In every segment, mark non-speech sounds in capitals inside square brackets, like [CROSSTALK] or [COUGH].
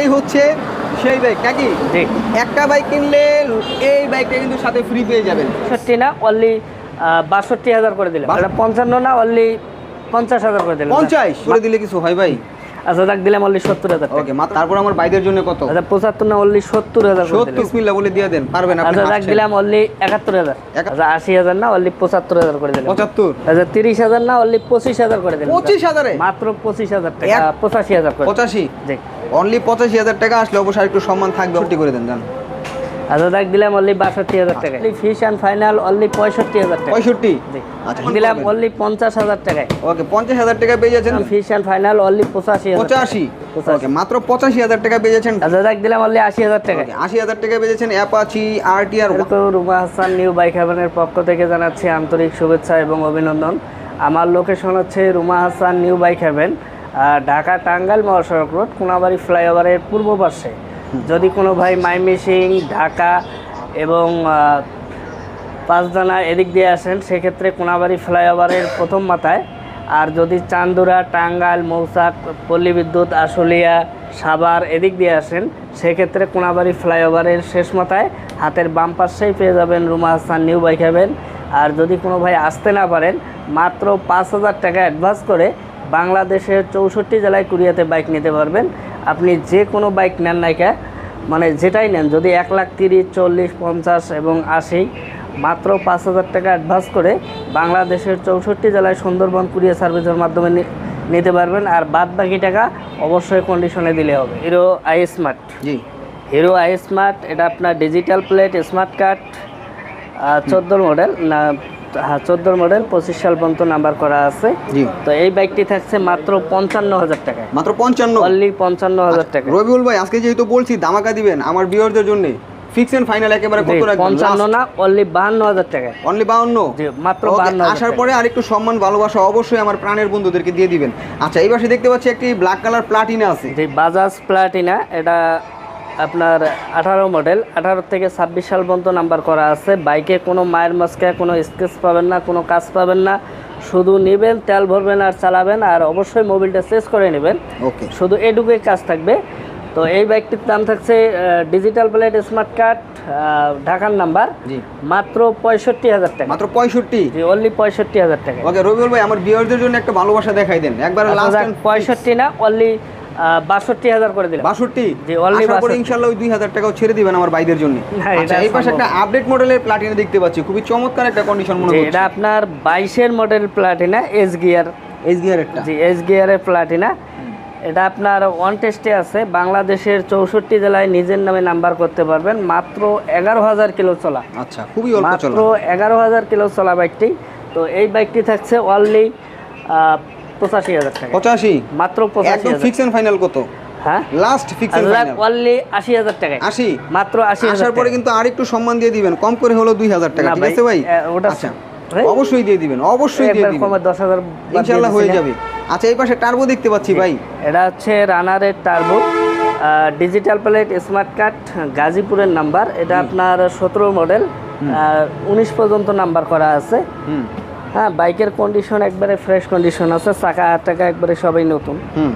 এই হচ্ছে সেই বাইক নাকি? জি। একটা বাইক কিনলে এই বাইকটা কিন্তু সাথে ফ্রি পেয়ে যাবেন। বাষট্টি না অনলি বাষট্টি হাজার করে এটা পঞ্চান্ন না অনলি পঞ্চাশ হাজার করে দিলাম। পঞ্চাশ? করে দিলে কিছু হয় ভাই? আচ্ছা দেখ দিলাম অনলি সত্তর হাজার ওকে তারপর আমার বাইদের জন্য কত? আচ্ছা পঁচাত্তর না অনলি সত্তর হাজার করে সত্তর দিলাম। বলে দিয়ে দেন পারবেন আচ্ছা দেখ দিলাম অনলি একাত্তর হাজার। আচ্ছা আশি হাজার না অনলি পঁচাত্তর হাজার করে দিলাম। পঁচাত্তর? আচ্ছা তিরিশ হাজার না অনলি পঁচিশ হাজার করে দিলাম। পঁচিশ হাজারে? মাত্র পঁচিশ হাজার টাকা পঁচাশি হাজার পঁচাশি? জি। অনলি পঁচাশি হাজার টাকা আসলে অবশ্যই একটু সম্মান থাকবে ছুটি করে দেন জান। আচ্ছা দেখ দিলাম অনলি বাষট্টি হাজার টাকা ফিশ অ্যান্ড ফাইনাল অনলি পঁয়ষট্টি হাজার টাকা পঁয়ষট্টি? আচ্ছা দিলাম অনলি পঞ্চাশ হাজার টাকায়। ওকে পঞ্চাশ হাজার টাকা পেয়ে যাচ্ছেন? ফিশ অ্যান্ড ফাইনাল অনলি পঁচাশি পঁচাশি। ওকে মাত্র পঁচাশি হাজার টাকা পেয়ে যাচ্ছেন? আচ্ছা দেখ দিলাম অনলি আশি হাজার টাকা আশি হাজার টাকা পেয়ে যাচ্ছেন অ্যাপাচি তো রুমা হাসান নিউ বাইক পক্ষ থেকে জানাচ্ছি আন্তরিক শুভেচ্ছা এবং অভিনন্দন। আমার লোকেশন হচ্ছে Ruma Hasan new bike ah, Dhaka Tangail মহাসড়ক রোড, কোনাবাড়ি ফ্লাইওভারের পূর্ব পাশে। যদি কোনো ভাই মাইমিসিং, ঢাকা এবং পাঁচদানা এদিক দিয়ে আসেন, সেক্ষেত্রে কোনাবাড়ি ফ্লাইওভারের প্রথম মাথায়। আর যদি চান্দুরা, টাঙ্গাইল, মৌসাক, পল্লী বিদ্যুৎ, আশুলিয়া, সাভার এদিক দিয়ে আসেন, সেক্ষেত্রে কোনাবাড়ি ফ্লাইওভারের শেষ মাথায় হাতের বাম পাশেই পেয়ে যাবেন Ruma Hasan, new bike haven. আর যদি কোনো ভাই আসতে না পারেন, মাত্র পাঁচ হাজার টাকা অ্যাডভান্স করে বাংলাদেশের চৌষট্টি জেলায় কুরিয়াতে বাইক নিতে পারবেন। আপনি যে কোনো বাইক নেন না কে মানে যেটাই নেন যদি এক লাখ তিরিশ চল্লিশ পঞ্চাশ এবং আশি মাত্র পাঁচ হাজার টাকা অ্যাডভান্স করে বাংলাদেশের চৌষট্টি জেলায় সুন্দরবন কুরিয়ার সার্ভিসের মাধ্যমে নিতে পারবেন। আর বাদ বাকি টাকা অবশ্যই কন্ডিশনে দিলে হবে। Hero iSmart. G. Hero I smart এটা আপনার ডিজিটাল প্লেট স্মার্ট কার্ড চোদ্দোর মডেল না হ্যাঁ চোদ্দোর মডেল পঁচিশ সাল পর্যন্ত নাম্বার করা আছে। তো এই বাইকটি থাকছে মাত্র পঞ্চান্ন হাজার টাকায়। মাত্র পঞ্চান্ন। অনলি পঞ্চান্ন হাজার টাকা রবিউল ভাই আজকে যেহেতু বলছি দামাকা দিবেন আমার ভিউয়ারদের জন্য। ফিক্স এন্ড ফাইনাল একেবারে কত রাখবেন পঞ্চান্ন না অনলি বাহান্ন হাজার টাকা অনলি জি মাত্র আসার পরে আরেকটু সম্মান ভালোবাসা অবশ্যই আমার প্রাণের বন্ধুদেরকে দিয়ে দিবেন। আচ্ছা এই পাশে দেখতে পাচ্ছি একটি ব্ল্যাক কালার প্লাটিনা আছে। যে বাজাজ প্লাটিনা এটা আপনার আঠারো মডেল আঠারো থেকে ছাব্বিশ সাল পর্যন্ত নাম্বার করা আছে। বাইকে কোনো মায়ের মাস্কে কোনো স্কেচ পাবেন না কোনো কাজ পাবেন না। শুধু নেবেন তেল ভরবেন আর চালাবেন আর অবশ্যই মোবিলটা চেঞ্জ করে নেবেন। শুধু এটুকুই কাজ থাকবে। তো এই বাইকটির দাম থাকছে ডিজিটাল প্লেট স্মার্ট কার্ড ঢাকার নাম্বার। জি। মাত্র পঁয়ষট্টি হাজার টাকা। মাত্র পঁয়ষট্টি? জি অনলি পঁয়ষট্টি হাজার টাকা। ওকে রবিউল ভাই আমার ভিউয়ারদের জন্য একটা ভালোবাসা দেখাই দেন। একবার পঁয়ষট্টি না অনলি বাষট্টি হাজার করে দিলাম। বাষট্টি? জি, only আশা করি ইনশাল্লাহ ওই দুই হাজার টাকাও ছেড়ে দিবেন আমার ভাইদের জন্য। এটা আচ্ছা এই পাশে একটা আপডেট মডেলের প্লাটিনা দেখতে পাচ্ছি। খুবই চমৎকার একটা কন্ডিশন মনে হচ্ছে এটা আপনার বাইশের model Platina S gear S gear একটা। জি এস গিয়ারের প্লাটিনা এটা আপনার ওয়ান টেস্টে আছে। বাংলাদেশের চৌষট্টি জেলায় নিজের নামে নাম্বার করতে পারবেন। মাত্র এগারো হাজার কিলো চলা। আচ্ছা খুবই মাত্র এগারো হাজার কিলো চলা বাইকটি তো এই বাইকটি থাকছে অনলি পঁচাশি হাজার টাকা। পঁচাশি? মাত্র পঁচাশি ফিক্স ফাইনাল কত? হ্যাঁ? Last fix and final only আশি হাজার টাকায়। আশি? মাত্র আশি আসার পরে কিন্তু আরেকটু সম্মান দিয়ে দিবেন কম করে হলো দুই হাজার টাকা ঠিক আছে ভাই? ওটা আচ্ছা অবশ্যই দিয়ে দিবেন অবশ্যই দিয়ে দিবেন। কমে হয়ে যাবে। আচ্ছা এই পাশে টার্বো দেখতে পাচ্ছি ভাই। এটা হচ্ছে রানারের Turbo digital plate smart card গাজীপুরের নাম্বার এটা আপনার সতেরো মডেল উনিশ পর্যন্ত নাম্বার করা আছে। হুম। হ্যাঁ বাইকের কন্ডিশন একবারে ফ্রেশ কন্ডিশন আছে চাকা টাকা একবারে সবাই নতুন। হুম।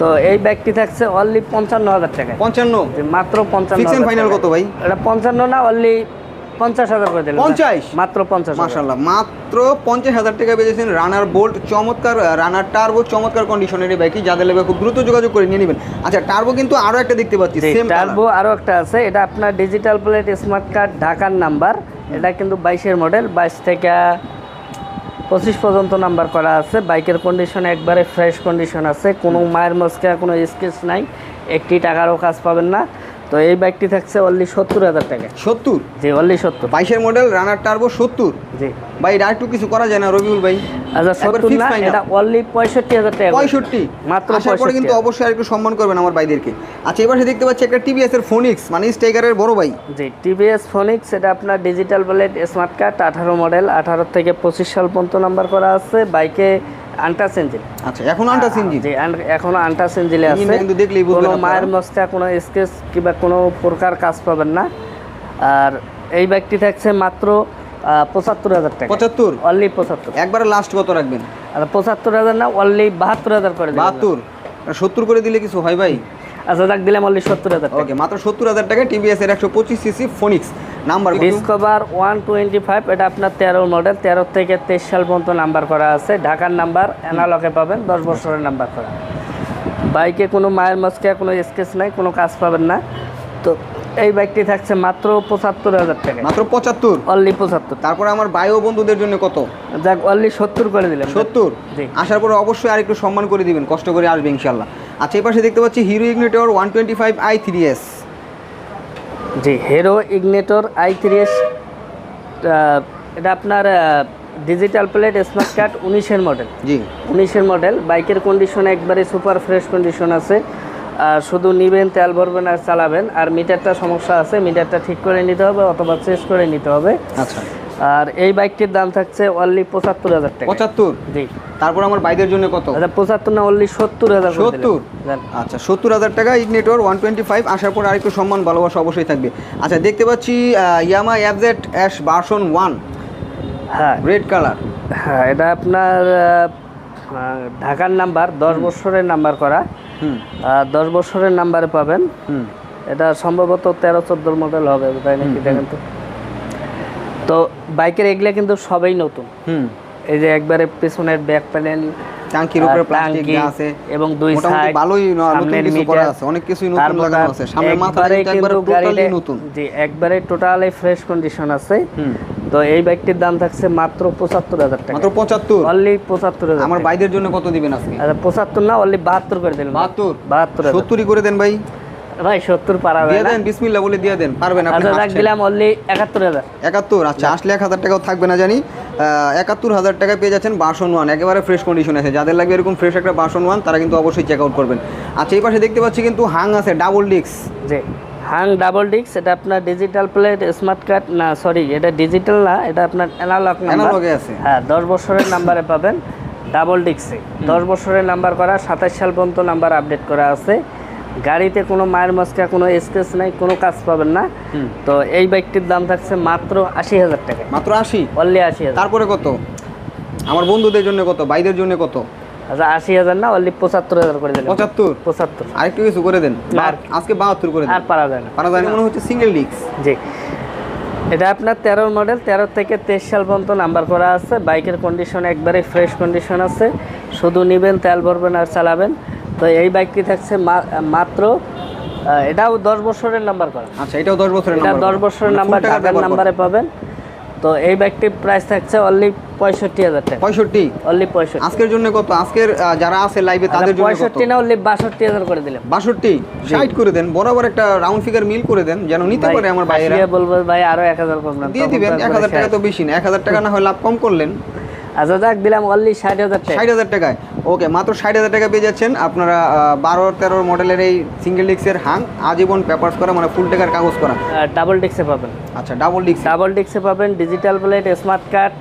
তো এই ব্যাগটি থাকছে অনলি পঞ্চান্ন হাজার টাকা পঞ্চান্ন? মাত্র পঞ্চান্ন ফাইনাল কত ভাই? এটা পঞ্চান্ন না অনলি পঞ্চাশ হাজার করে দিলেন। পঞ্চাশ? মাত্র পঞ্চাশ হাজার। মাশাল্লাহ মাত্র পঞ্চাশ হাজার টাকা বেজেছেন রানার বোল্ট চমৎকার রানার টার্বো চমৎকার কন্ডিশনের এই বাইকই যাদের লেগে খুব দ্রুত যোগাযোগ করে নিয়ে নেবেন। আচ্ছা টার্বো কিন্তু আরও একটা দেখতে পাচ্ছি টার্বো আরও একটা আছে। এটা আপনার ডিজিটাল প্লেট স্মার্ট কার্ড ঢাকার নাম্বার এটা কিন্তু বাইশের মডেল বাইশ থেকে পঁচিশ পর্যন্ত নাম্বার করা আছে। বাইকের কন্ডিশন একবারে ফ্রেশ কন্ডিশন আছে। কোনো মায়ের মস্কা কোনো স্কেচ নাই। একটি টাকারও কাজ পাবেন না। তো এই বাইকটি থাকছে অনলি সত্তর হাজার টাকা। সত্তর? জি অনলি সত্তর। বাইশের মডেল রানার টার্বো সত্তর। জি। ভাই এটা একটু কিছু করা যায় না রবিউল ভাই। আচ্ছা সত্তর না এটা অনলি পঁয়ষট্টি হাজার টাকা পঁয়ষট্টি। মাত্র আসার পরে কিন্তু অবশ্যই আর একটু সম্মান করবেন আমার ভাইদেরকে। আচ্ছা এবার দেখতে পাচ্ছি একটা টিভিএস এর ফোনিক্স মানে স্টেগারের বড় ভাই। জি টিভিএস ফোনিক্স এটা আপনার ডিজিটাল প্লেট স্মার্ট কার্ড আঠারো মডেল আঠারো থেকে পঁচিশ সাল পর্যন্ত নাম্বার করা আছে। বাইকে আন্টাস ইঞ্জিন আচ্ছা এখন আন্টাস ইঞ্জিন জি আন- এখনও ইঞ্জিনে আছে। কিন্তু দেখলেই বুঝবেন কোনো মায়ের মস্কা কোনো স্কেচ কিংবা কোনো প্রকার কাজ পাবেন না। আর এই বাইকটি থাকছে মাত্র পঁচাত্তর হাজার টাকা। পঁচাত্তর? অনলি পঁচাত্তর। একবারে লাস্ট কত রাখবেন? আর পঁচাত্তর হাজার না অনলি বাহাত্তর হাজার করে। বাহাত্তর? সত্তর করে দিলে কিছু হয় ভাই? আচ্ছা যাক দিলাম অনলি সত্তর হাজার টাকা। ওকে মাত্র সত্তর হাজার টাকায় টিভিএস এর একশো পঁচিশ CC Phoenix number Discover one twenty five এটা আপনার তেরো মডেল তেরো থেকে তেইশ সাল পর্যন্ত নাম্বার করা আছে। ঢাকার নাম্বার অ্যানালকে পাবেন দশ বছরের নাম্বার করা। বাইকে কোনো মায়ের মস্কে কোনো স্কেচ নাই কোনো কাজ পাবেন না। তো এই বাইকটি থাকছে মাত্র পঁচাত্তর হাজার টাকা। মাত্র পঁচাত্তর? অনলি পঁচাত্তর। তারপরে আমার বায়ু বন্ধুদের জন্য কত? যাক অনলি সত্তর করে দিলাম। সত্তর। আসার পরে অবশ্যই আরেকটু সম্মান করে দিবেন কষ্ট করে আসবে ইনশাল্লাহ আচ্ছা এই পাশে দেখতে পাচ্ছি Hero Ignitor one twenty five i three S G Hero Ignitor i three S এটা আপনার ডিজিটাল প্লেট স্মার্ট কার্ড উনিশের মডেল জি। উনিশের মডেল বাইকের কন্ডিশন একবারে সুপার ফ্রেশ কন্ডিশন আছে। আর শুধু নিবেন তেল ভরবেন আর চালাবেন। আর মিটারটা সমস্যা আছে মিটারটা ঠিক করে নিতে হবে অথবা চেঞ্জ করে নিতে হবে। আচ্ছা। আর এই বাইকটির দাম থাকছে অনলি পঁচাত্তর হাজার টাকা। পঁচাত্তর? জি। তারপর আমার বাইদের জন্য কত? আচ্ছা পঁচাত্তর না অনলি সত্তর হাজার সত্তর? আচ্ছা সত্তর হাজার টাকা ইগনিটর ওয়ান টোয়েন্টি ফাইভ আসার পর আরেকটু সম্মান ভালোবাসা অবশ্যই থাকবে। আচ্ছা দেখতে পাচ্ছি Yamaha FZ S version one হ্যাঁ। রেড কালার হ্যাঁ এটা আপনার ঢাকার নাম্বার দশ বছরের নাম্বার করা। হুম। আর দশ বছরের নাম্বারে পাবেন। হুম। এটা সম্ভবত তেরো চোদ্দোর মডেল হবে তাই নাকি দেখেন তো? তো বাইকের এগুলো কিন্তু সবই নতুন। হুম। এই যে একবারে পেছনের ব্যাক প্যানেল টাঙ্কির উপরে প্লাস্টিক আছে এবং দুই সাইড ভালোই নতুন কিছু করা আছে অনেক কিছুই নতুন লাগানো আছে মাথাটা একবারে টোটালি নতুন। জি একবারে টোটালি ফ্রেশ কন্ডিশন আছে। তো এই বাইকটির দাম থাকছে মাত্র পঁচাত্তর হাজার টাকা। মাত্র পঁচাত্তর? অনলি পঁচাত্তর হাজার আমার বাইদের জন্য কত দিবেন আজকে? আচ্ছা পঁচাত্তর না অনলি বাহাত্তর করে দিলাম। বাহাত্তর? বাহাত্তর সত্তরই করে দেন ভাই। ভাই সত্তর পারা দিয়ে দেন বিসমিল্লাহ বলে দিয়ে দেন পারবেন আপনি আচ্ছা রাখ দিলাম অনলি একাত্তর হাজার। একাত্তর আচ্ছা আসলে এক হাজার টাকাও থাকবে না জানি। একাত্তর হাজার টাকা পেয়ে যাচ্ছেন বাসন ওয়ান একেবারে ফ্রেশ কন্ডিশন আছে। যাদের লাগবে এরকম ফ্রেশ একটা বাসন ওয়ান তারা কিন্তু অবশ্যই চেক আউট করবেন। আচ্ছা এই পাশে দেখতে পাচ্ছি কিন্তু হাং আছে ডাবল ডিক্স জি হাং ডাবল ডিক্স এটা আপনার ডিজিটাল প্লেট স্মার্ট কার্ড না সরি এটা ডিজিটাল না এটা আপনার অ্যানালগ অ্যানালগে আছে। হ্যাঁ দশ বছরের নাম্বারে পাবেন ডাবল ডিক্সে দশ বছরের নাম্বার করা সাতাশ সাল পর্যন্ত নাম্বার আপডেট করা আছে। গাড়িতে কোনো মায়ের মস্কা কোনো স্পেস নাই কোনো কাজ পাবেন না। তো এই বাইকটির দাম থাকছে মাত্র আশি হাজার টাকা। মাত্র আশি? অনলি আশি হাজার তারপরে কত? আমার বন্ধুদের জন্য কত? বাইদের জন্য কত? আচ্ছা আশি হাজার না অনলি পঁচাত্তর হাজার করে দেন পঁচাত্তর? পঁচাত্তর। আরেকটু কিছু করে দেন। আজকে বাহাত্তর করে দেন। আর পারা যায় না। পারা যায় না, মনে হচ্ছে সিঙ্গেল ডিক্স জি। এটা আপনার তেরোর মডেল তেরো থেকে তেইশ সাল পর্যন্ত নাম্বার করা আছে। বাইকের কন্ডিশন একবারে ফ্রেশ কন্ডিশন আছে। শুধু নেবেন তেল ভরবেন আর চালাবেন। তো এই বাইকটি থাকছে মাত্র এটাও দশ বছরের নাম্বার করা। আচ্ছা এটাও দশ বছরের এটা দশ বছরের নাম্বার ঢাকার নাম্বারে পাবেন। তো এই ব্যাগটির প্রাইস থাকছে অনলি পঁয়ষট্টি হাজার টাকা। পঁয়ষট্টি? অনলি পঁয়ষট্টি। আজকের জন্য কত? আজকের যারা আছে লাইভে তাদের জন্য পঁয়ষট্টি না অনলি বাষট্টি হাজার করে দিলাম। বাষট্টি? সাইড করে দেন বরাবর একটা রাউন্ড ফিগার মিল করে দেন যেন নিতে পারে আমার ভাইয়েরা। বলব ভাই আরও এক হাজার কম দিয়ে দিবেন এক হাজার টাকা তো বেশি না এক হাজার টাকা না হয় লাভ কম করলেন। আচ্ছা যাক দিলাম অনলি ষাট হাজার টাকা। ষাট হাজার টাকায়। ওকে মাত্র ষাট হাজার টাকা পেয়ে যাচ্ছেন আপনারা বারো তেরো মডেলের এই সিঙ্গেল ডিক্সের হাং আজীবন পেপার্স করা মানে ফুল টাকার কাগজ করা। ডাবল ডিক্সে পাবেন। আচ্ছা ডাবল ডিক্স ডাবল ডিক্সে পাবেন ডিজিটাল প্লেট স্মার্ট কার্ড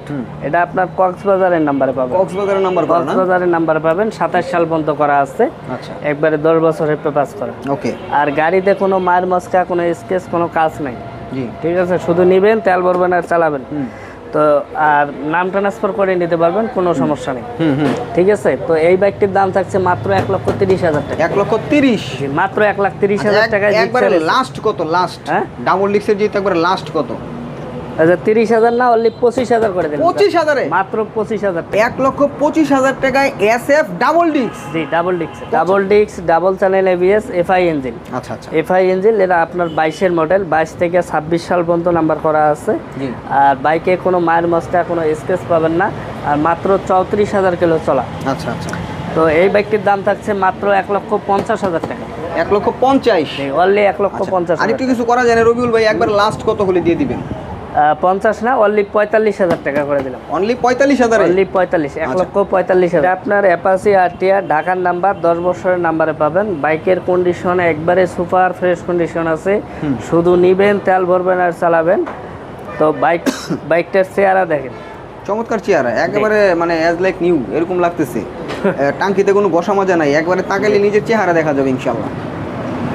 এটা আপনার কক্সবাজারের নাম্বারে পাবেন। কক্সবাজারের নাম্বার কক্সবাজারের নাম্বারে পাবেন সাতাশ সাল পর্যন্ত করা আছে। আচ্ছা। একবারে দশ বছরের পেপাস করা। ওকে। আর গাড়িতে কোনো মায়ের মস্কা কোনো স্কেচ কোনো কাজ নাই। জি। ঠিক আছে শুধু নিবেন তেল ভরবেন আর চালাবেন। হুম। তো আর নাম ট্রান্সফার করে নিতে পারবেন কোনো সমস্যা নেই। ঠিক আছে? তো এই বাইকটির দাম থাকছে মাত্র এক লক্ষ তিরিশ হাজার টাকা। এক লক্ষ তিরিশ? মাত্র এক লাখ তিরিশ হাজার টাকা একবারে লাস্ট কত? লাস্ট হ্যাঁ? ডাবল ডিক্সের যেহেতু একবারে লাস্ট কত? আচ্ছা তিরিশ হাজার না অনলি পঁচিশ হাজার করে দিলেন পঁচিশ হাজারে? মাত্র পঁচিশ হাজার এক লক্ষ পঁচিশ হাজার টাকায় এস এফ ডাবল ডিক্স। জি ডাবল ডিক্স ডাবল ডিক্স double channel ABS FI engine আচ্ছা আচ্ছা। এফআই ইঞ্জিন এটা আপনার বাইশের মডেল বাইশ থেকে ছাব্বিশ সাল পর্যন্ত নাম্বার করা আছে। আর বাইকে কোনো মায়ের মস্তা কোনো স্কেচ পাবেন না। আর মাত্র চৌত্রিশ হাজার কিলো চলা। আচ্ছা আচ্ছা। তো এই বাইকটির দাম থাকছে মাত্র এক লক্ষ পঞ্চাশ হাজার টাকা। এক লক্ষ পঞ্চাশ। অনলি এক লক্ষ পঞ্চাশ হাজার আরেকটু কিছু করা যায় না রবিউল ভাই একবার লাস্ট কত হলে দিয়ে দিবেন? পঞ্চাশ না অনলি পঁয়তাল্লিশ হাজার টাকা করে দিলাম। অনলি পঁয়তাল্লিশ হাজার? অনলি পঁয়তাল্লিশ এক আচ্ছা। লক্ষ পঁয়তাল্লিশ হাজার। আপনার অ্যাপাসি আরটিআর ঢাকার নাম্বার দশ বছরের নাম্বারে পাবেন। বাইকের কন্ডিশন একবারে সুপার ফ্রেশ কন্ডিশন আছে। শুধু নিবেন তেল ভরবেন আর চালাবেন। তো বাইক বাইকটার চেহারা দেখেন। চমৎকার চেহারা একেবারে মানে অ্যাজ লাইক নিউ এরকম লাগতেছে। [LAUGHS] টাঙ্কিতে কোনো বসা মজা নাই একবারে তাকালে নিজের চেহারা দেখা যাবে ইনশাল্লাহ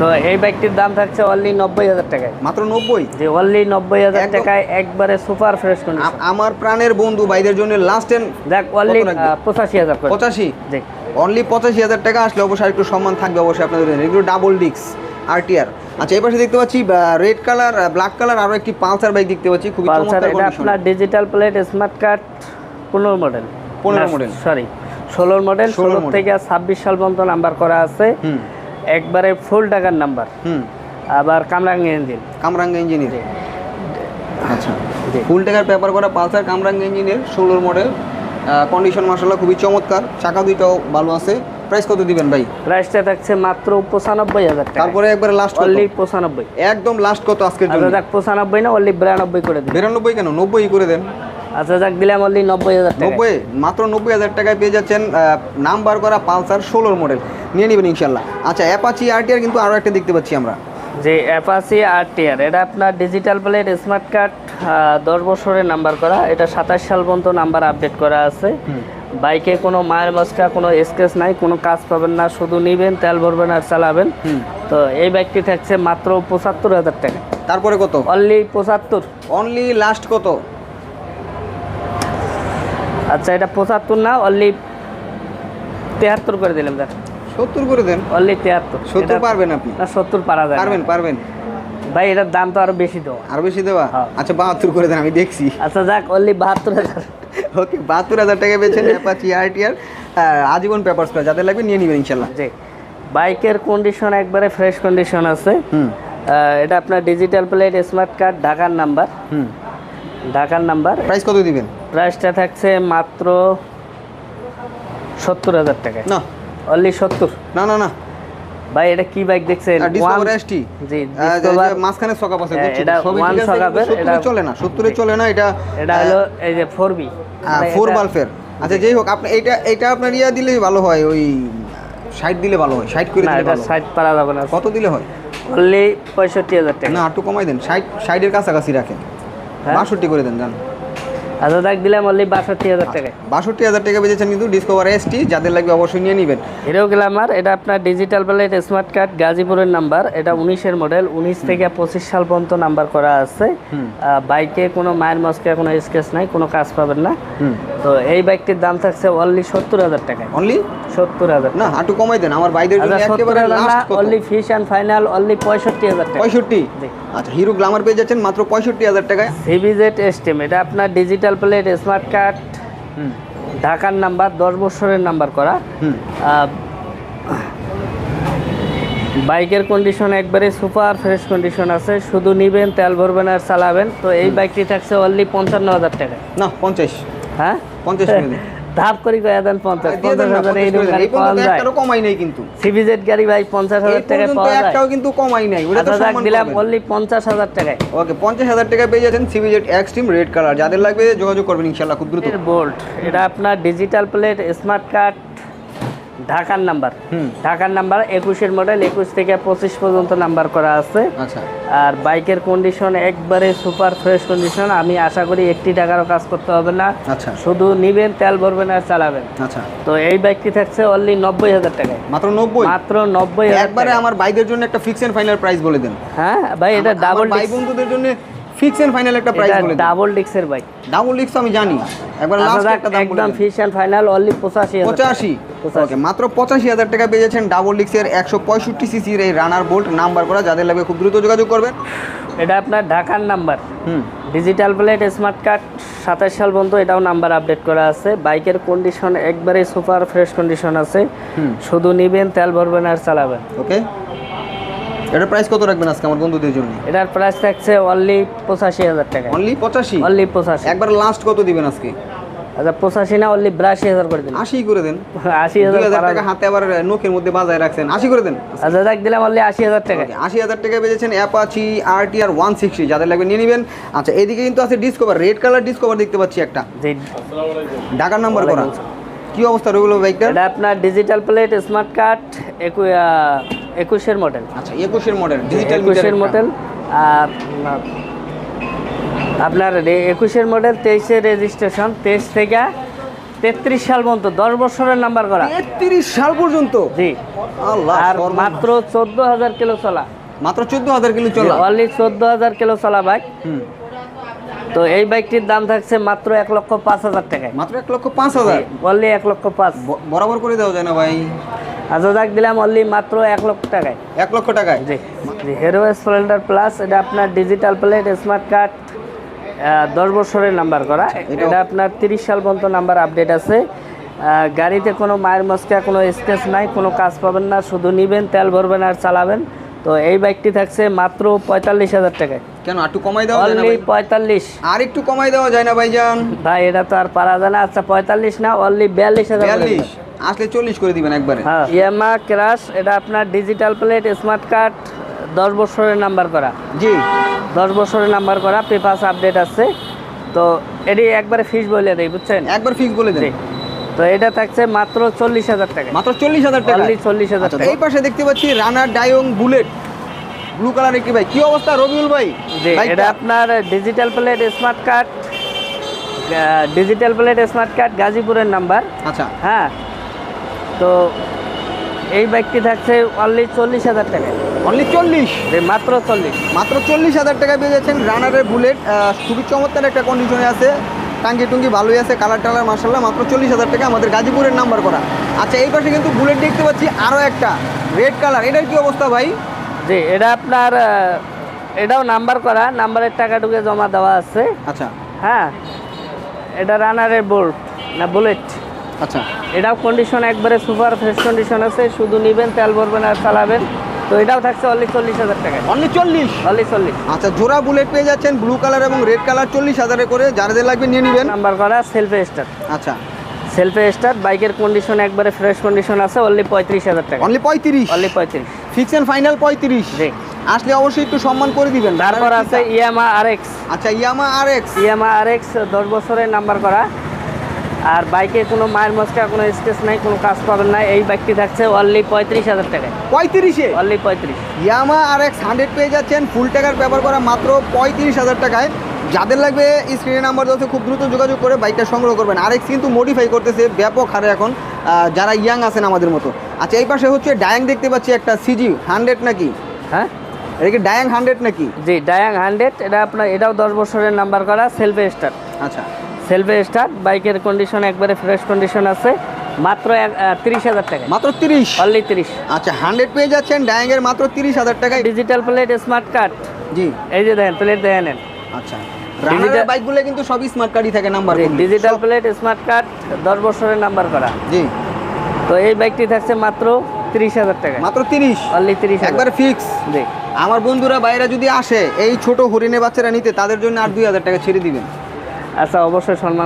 তো এই বাইকটির দাম থাকছে অনলি নব্বই হাজার টাকায়। মাত্র নব্বই? যে অনলি নব্বই হাজার টাকায় একবারে সুপার ফ্রেশ কন্ডিশন আমার প্রাণের বন্ধু ভাইদের জন্য লাস্ট এন্ড দেখ অনলি পঁচাশি হাজার পঁচাশি? জি। অনলি পঁচাশি হাজার টাকা আসলে অবশ্যই একটু সম্মান থাকবে অবশ্যই আপনাদের জন্য। এগুলো ডাবল ডিক্স আরটিআর আচ্ছা এই পাশে দেখতে পাচ্ছি রেড কালার ব্ল্যাক কালার আরও একটি পালসার বাইক দেখতে পাচ্ছি। খুবই পালসার চমৎকার এটা আপনার ডিজিটাল প্লেট স্মার্ট কার্ড পনেরো মডেল 15 মডেল সরি ষোলোর মডেল 16 ষোলো model। থেকে ছাব্বিশ সাল পর্যন্ত নাম্বার করা আছে। হুম। একবারে ফুল টাকার নাম্বার। হুম। আবার কামরাঙ্গি ইঞ্জিন। কামরাঙ্গা ইঞ্জিনের। আচ্ছা। ফুল টাকার পেপার করা পালসার কামরাঙ্গা ইঞ্জিনের ষোলোর মডেল। কন্ডিশন মাসাল্লাহ খুবই চমৎকার। চাকা দুইটাও ভালো আছে। প্রাইস কত দিবেন ভাই? প্রাইসটা থাকছে মাত্র পঁচানব্বই হাজার টাকা। তারপরে একবারে লাস্ট অনলি পঁচানব্বই। একদম লাস্ট কত আজকের আচ্ছা জন্য? যাক পঁচানব্বই না অনলি বিরানব্বই করে দিন। বিরানব্বই কেন? নব্বই করে দেন। আচ্ছা যাক দিলাম অনলি নব্বই হাজার টাকা নব্বই? মাত্র নব্বই হাজার টাকায় পেয়ে যাচ্ছেন নাম্বার করা পালসার ষোলোর মডেল। নিয়ে নেবেন ইনশাল্লাহ। আচ্ছা অ্যাপাচি আরটিআর কিন্তু আরও একটা দেখতে পাচ্ছি আমরা। যে অ্যাপাসি আর টিআর এটা আপনার ডিজিটাল প্লেট স্মার্ট কার্ড দশ বছরের নাম্বার করা। এটা সাতাশ সাল পর্যন্ত নাম্বার আপডেট করা আছে। বাইকে কোনো মায়ের মস্কা কোনো স্কেচ নাই কোনো কাজ পাবেন না। শুধু নিবেন তেল ভরবেন আর চালাবেন। তো এই বাইকটি থাকছে মাত্র পঁচাত্তর হাজার টাকা। তারপরে কত? অনলি পঁচাত্তর। অনলি লাস্ট কত? আচ্ছা এটা পঁচাত্তর না অনলি তেহাত্তর করে দিলাম দেখ সত্তর করে দেন। অনলি তেহাত্তর সত্তর পারবেন আপনি? না সত্তর পারা যায়। পারবেন পারবেন। ভাই এটার দাম তো আরও বেশি দেওয়া। আরও বেশি দেওয়া? হ্যাঁ। আচ্ছা বাহাত্তর করে দেন আমি দেখছি। আচ্ছা যাক অনলি বাহাত্তর হাজার। ওকে বাহাত্তর হাজার টাকা পেয়েছেন অ্যাপাচি আরটিআর আজীবন পেপারস যাদের লাগবে নিয়ে নেবেন ইনশাল্লাহ। জি। বাইকের কন্ডিশন একবারে ফ্রেশ কন্ডিশন আছে। হুম। এটা আপনার ডিজিটাল প্লেট স্মার্ট কার্ড ঢাকার নাম্বার হুম। ঢাকার নাম্বার প্রাইস কত দিবেন? প্রাইসটা থাকছে মাত্র সত্তর হাজার টাকায়। না। অনলি সত্তর। না না না। ভাই এটা কি বাইক দেখছেন? ডিসকভার এসটি জি Discover- মাঝখানে সকাপ আছে হ্যাঁ, এটা আছে, সকাপের, এটা- চলে না সত্তরে চলে না এটা এটা হলো এই যে ফোর বি ফোর বাল্ফের আচ্ছা যাই হোক আপনি এটা এটা আপনার ইয়া দিলেই ভালো হয় ওই ষাট দিলে ভালো হয় ষাট করে দিলে ভালো হয়। সাইড পারা যাবে না। কত দিলে হয়? অনলি পঁয়ষট্টি হাজার টাকা। না একটু কমাই দেন ষাট ষাটের কাছাকাছি রাখেন। হ্যাঁ? বাষট্টি করে দেন জান। আচ্ছা দেখ দিলাম অনলি বাষট্টি হাজার টাকায় বাষট্টি হাজার টাকা বেজেছেন কিন্তু ডিসকভার এসটি যাদের লাগবে অবশ্যই নিয়ে নেবেন। হিরো গ্ল্যামার এটা আপনার ডিজিটাল প্লেট স্মার্ট কার্ড গাজীপুরের নাম্বার এটা উনিশের মডেল উনিশ থেকে পঁচিশ সাল পর্যন্ত নাম্বার করা আছে। বাইকে কোনো মায়ের মস্কে কোনো স্কেচ নাই কোনো কাজ পাবেন না। তো এই বাইকটির দাম থাকছে অনলি সত্তর হাজার টাকায়। অনলি সত্তর হাজার না একটু কমাই দেন আমার বাইদের আচ্ছা অনলি অ্যান্ড ফাইনাল অনলি পঁয়ষট্টি হাজার টাকা পঁয়ষট্টি। আচ্ছা হিরো গ্লামার পেয়ে যাচ্ছেন মাত্র পঁয়ষট্টি হাজার টাকায়। এটা আপনার ডিজিটাল প্লেট স্মার্ট কার্ড ঢাকার নাম্বার দশ বছরের নাম্বার করা। বাইকের কন্ডিশন একবারে সুপার ফ্রেশ কন্ডিশন আছে। শুধু নিবেন তেল ভরবেন আর চালাবেন। তো এই বাইকটি থাকছে অনলি পঞ্চান্ন হাজার টাকা। না পঞ্চাশ। হ্যাঁ? পঞ্চাশ ধাপ করি কয়া দেন পঞ্চাশ পঞ্চাশ হাজার 50 করে এইরকম গাড়ি পাওয়া যায়। কমাই নাই কিন্তু। সিভিজেড গাড়ি ভাই পঞ্চাশ হাজার টাকায় পর্যন্ত পাওয়া যায়। একটাও কিন্তু কমাই নাই ওটা তো আচ্ছা দিলাম অনলি পঞ্চাশ হাজার টাকায়। ওকে পঞ্চাশ হাজার টাকায় পেয়ে যাচ্ছেন সিভিজেড এক্সট্রিম রেড কালার যাদের লাগবে যোগাযোগ করবেন ইনশাল্লাহ খুব দ্রুত। বোল্ট এটা আপনার ডিজিটাল প্লেট স্মার্ট কার্ড ঢাকার নাম্বার। ঢাকার নাম্বার একুশের মডেল একুশ থেকে পঁচিশ পর্যন্ত নাম্বার করা আছে। আচ্ছা। আর বাইকের কন্ডিশন একবারে সুপার ফ্রেশ কন্ডিশন আমি আশা করি একটি টাকারও কাজ করতে হবে না। আচ্ছা। শুধু নিবেন তেল ভরবেন আর চালাবেন। আচ্ছা। তো এই বাইকটি থাকছে অনলি নব্বই হাজার টাকায়। মাত্র নব্বই? মাত্র নব্বই একবারে আমার বাইকের জন্য একটা ফিক্স এন্ড ফাইনাল প্রাইস বলে দেন। হ্যাঁ ভাই এটা ডাবল বন্ধুদের জন্য ফিক্স এন্ড ফাইনাল একটা প্রাইস বলে ডাবল ডিক্সের বাইক ডাবল লিক্স আমি জানি একবার লাস্ট একটা দাম একদম। ফিশ অ্যান্ড ফাইনাল অনলি পঁচাশি হাজার টাকা। পঁচাশি? পঁচাশি। ওকে মাত্র পঁচাশি হাজার টাকা পেয়ে যাচ্ছেন ডাবল একশো পঁয়ষট্টি সিসির এই রানার বোল্ট নাম্বার করা। যাদের লাগবে খুব দ্রুত যোগাযোগ করবেন। এটা আপনার ঢাকার নাম্বার হুম। ডিজিটাল প্লেট স্মার্ট কার্ড সাতাশ সাল পর্যন্ত এটাও নাম্বার আপডেট করা আছে। বাইকের কন্ডিশন একবারে সুপার ফ্রেশ কন্ডিশন আছে। শুধু নিবেন তেল ভরবেন আর চালাবেন। ওকে এটা প্রাইস কত রাখবেন আজকে আমার বন্ধুদের জন্য? এটার প্রাইস থাকছে অনলি পঁচাশি হাজার টাকা। অনলি পঁচাশি? অনলি পঁচাশি। একবার লাস্ট কত দিবেন আজকে? আচ্ছা পঁচাশি না অনলি বিরাশি হাজার করে দিন আশি করে দেন। আশি হাজার টাকা হাতে আবার নোকের মধ্যে বাজায় রাখছেন। আশি করে দেন। আচ্ছা দেখ দিলাম অনলি আশি হাজার টাকা। আশি হাজার টাকা বেজেছেন Apache R T R one sixty যাদের লাগবে নিয়ে নেবেন। আচ্ছা এদিকে কিন্তু আছে ডিসকভার রেড কালার ডিসকভার দেখতে পাচ্ছি একটা। ঢাকার নাম্বার করা। কি অবস্থা রইল বাইকটা এটা আপনার ডিজিটাল প্লেট স্মার্ট কার্ড একুশের মডেল আচ্ছা একুশের মডেল ডিজিটাল একুশের মডেল আর আপনার একুশের মডেল তেইশের রেজিস্ট্রেশন তেইশ থেকে তেত্রিশ সাল পর্যন্ত দশ বছরের নাম্বার করা। তেত্রিশ সাল পর্যন্ত? জি। আর মাত্র চোদ্দ হাজার কিলো চলা। মাত্র চোদ্দ হাজার কিলো চলা? অনলি চোদ্দ হাজার কিলো চলা বাইক তো এই বাইকটির দাম থাকছে মাত্র এক লক্ষ পাঁচ হাজার টাকায়। মাত্র এক লক্ষ পাঁচ হাজার? অনলি এক লক্ষ পাঁচ। বরাবর করে দেওয়া যায় না ভাই। আচ্ছা যাক দিলাম অনলি মাত্র এক লক্ষ টাকায়। এক লক্ষ টাকায়? জি। জি হিরো স্প্লেন্ডার প্লাস এটা আপনার ডিজিটাল প্লেট স্মার্ট কার্ড দশ বছরের নাম্বার করা। এটা আপনার তিরিশ সাল পর্যন্ত নাম্বার আপডেট আছে। গাড়িতে কোনো মায়ের মস্কা কোনো স্কেচ নাই কোনো কাজ পাবেন না শুধু নিবেন তেল ভরবেন আর চালাবেন। তো এই বাইকটি থাকছে মাত্র পঁয়তাল্লিশ হাজার টাকায়। কেন একটু কমাই দেওয়া যায় না অনলি পঁয়তাল্লিশ। আর একটু কমাই দেওয়া যায় না ভাইজান? ভাই এটা তো আর পারা যায় না আচ্ছা পঁয়তাল্লিশ না অনলি বিয়াল্লিশ হাজার বিয়াল্লিশ? আসলে চল্লিশ করে দিবেন একবারে। হ্যাঁ ইয়ামা ক্রাশ এটা আপনার ডিজিটাল প্লেট স্মার্ট কার্ড দশ বছরের নাম্বার করা। জি। দশ বছরের নাম্বার করা পেপাস আপডেট আছে। তো এটি একবারে ফিস বলে দেয় বুঝছেন? একবার ফিক্স বলে দেন। তো এটা থাকছে মাত্র চল্লিশ হাজার টাকা। মাত্র চল্লিশ হাজার টাকা? চল্লিশ হাজার আচ্ছা, টাকা। এই পাশে দেখতে পাচ্ছি রানার ডায়ং বুলেট। ব্লু কালার একটি ভাই? কি অবস্থা রবিউল ভাই? জি এটা আপনার digital plate smart card digital plate smart card গাজীপুরের নাম্বার আচ্ছা। হ্যাঁ তো এই বাইকটি থাকছে অনলি চল্লিশ হাজার টাকা। অনলি চল্লিশ? মাত্র চল্লিশ। মাত্র চল্লিশ হাজার টাকা পেয়ে যাচ্ছেন রানারের বুলেট। খুবই চমৎকার একটা কন্ডিশনে আছে। টাঙ্গি টুঙ্গি ভালোই আছে কালার টালার মার্শাল্লাহ মাত্র চল্লিশ হাজার টাকা আমাদের গাজীপুরের নাম্বার করা। আচ্ছা এই পাশে কিন্তু বুলেট দেখতে পাচ্ছি আরও একটা রেড কালার এটার কি অবস্থা ভাই? জি এটা আপনার এটাও নাম্বার করা নাম্বারের টাকা ঢুকে জমা দেওয়া আছে। আচ্ছা। হ্যাঁ এটা রানারের বোল্ট না বুলেট আচ্ছা। এটাও কন্ডিশন একবারে সুপার ফ্রেশ কন্ডিশন আছে শুধু নিবেন তেল ভরবেন আর চালাবেন। তো এটাও থাকছে অনলি চল্লিশ হাজার টাকায়। অনলি চল্লিশ? অনলি চল্লিশ। আচ্ছা জোড়া বুলেট পেয়ে যাচ্ছেন ব্লু কালার এবং রেড কালার চল্লিশ হাজারে করে যাদের লাগবে নিয়ে নেবেন। নাম্বার করা সেলফে স্টার্ট আচ্ছা। সেলফে স্টার্ট বাইকের কন্ডিশন একবারে ফ্রেশ কন্ডিশন আছে অনলি পঁয়ত্রিশ হাজার টাকা অনলি পঁয়ত্রিশ? অনলি পঁয়ত্রিশ। ফিক্স এন্ড ফাইনাল পঁয়ত্রিশ? জি। আসলে অবশ্যই একটু সম্মান করে দিবেন। তারপর আছে ইয়ামা আর এক্স আচ্ছা ইয়ামা আর এক্স ইয়ামা আর এক্স দশ বছরের নাম্বার করা। আর বাইকে কোনো মায়ের মস্কা কোনো স্কেচ নাই কোনো কাজ পাবেন না। এই বাইকটি থাকছে অনলি পঁয়ত্রিশ হাজার টাকায়। পঁয়ত্রিশে? অনলি পঁয়ত্রিশ। ইয়ামা আর এক্স হান্ড্রেড পেয়ে যাচ্ছেন ফুল টাকার ব্যবহার করা মাত্র পঁয়ত্রিশ হাজার টাকায়। যাদের লাগবে স্ক্রিনে নাম্বার দেওয়া খুব দ্রুত যোগাযোগ করে বাইকটা সংগ্রহ করবেন। আর এক্স কিন্তু মডিফাই করতেছে ব্যাপক হারে এখন যারা ইয়াং আছেন আমাদের মতো। আচ্ছা এই পাশে হচ্ছে ডায়াং দেখতে পাচ্ছি একটা সিজি হান্ড্রেড নাকি? হ্যাঁ? এটা কি ডায়াং হান্ড্রেড নাকি? জি ডায়াং হান্ড্রেড এটা আপনার এটাও দশ বছরের নাম্বার করা সেলফে স্টার্ট আচ্ছা। সেলফে স্টার্ট বাইকের কন্ডিশন একবারে ফ্রেশ কন্ডিশন আছে। মাত্র তিরিশ হাজার টাকা মাত্র তিরিশ? অনলি তিরিশ। আচ্ছা হান্ড্রেড পেয়ে যাচ্ছেন ডায়াং এর মাত্র তিরিশ হাজার টাকায়। ডিজিটাল প্লেট স্মার্ট কার্ড জি। এই যে দেখেন প্লেট দেখেন নেন। আচ্ছা বাইকগুলো কিন্তু সবই স্মার্ট কার্ডই থাকে number digital plate smart card দশ বছরের নাম্বার করা। জি। তো এই বাইকটি থাকছে মাত্র তিরিশ হাজার টাকা মাত্র তিরিশ? অনলি তিরিশ একবার ফিক্স জি। আমার বন্ধুরা বাইরে যদি আসে এই ছোট হরিণে বাচ্চারা নিতে তাদের জন্য আর দুই হাজার টাকা ছেড়ে দিবেন। আচ্ছা অবশ্যই সম্মান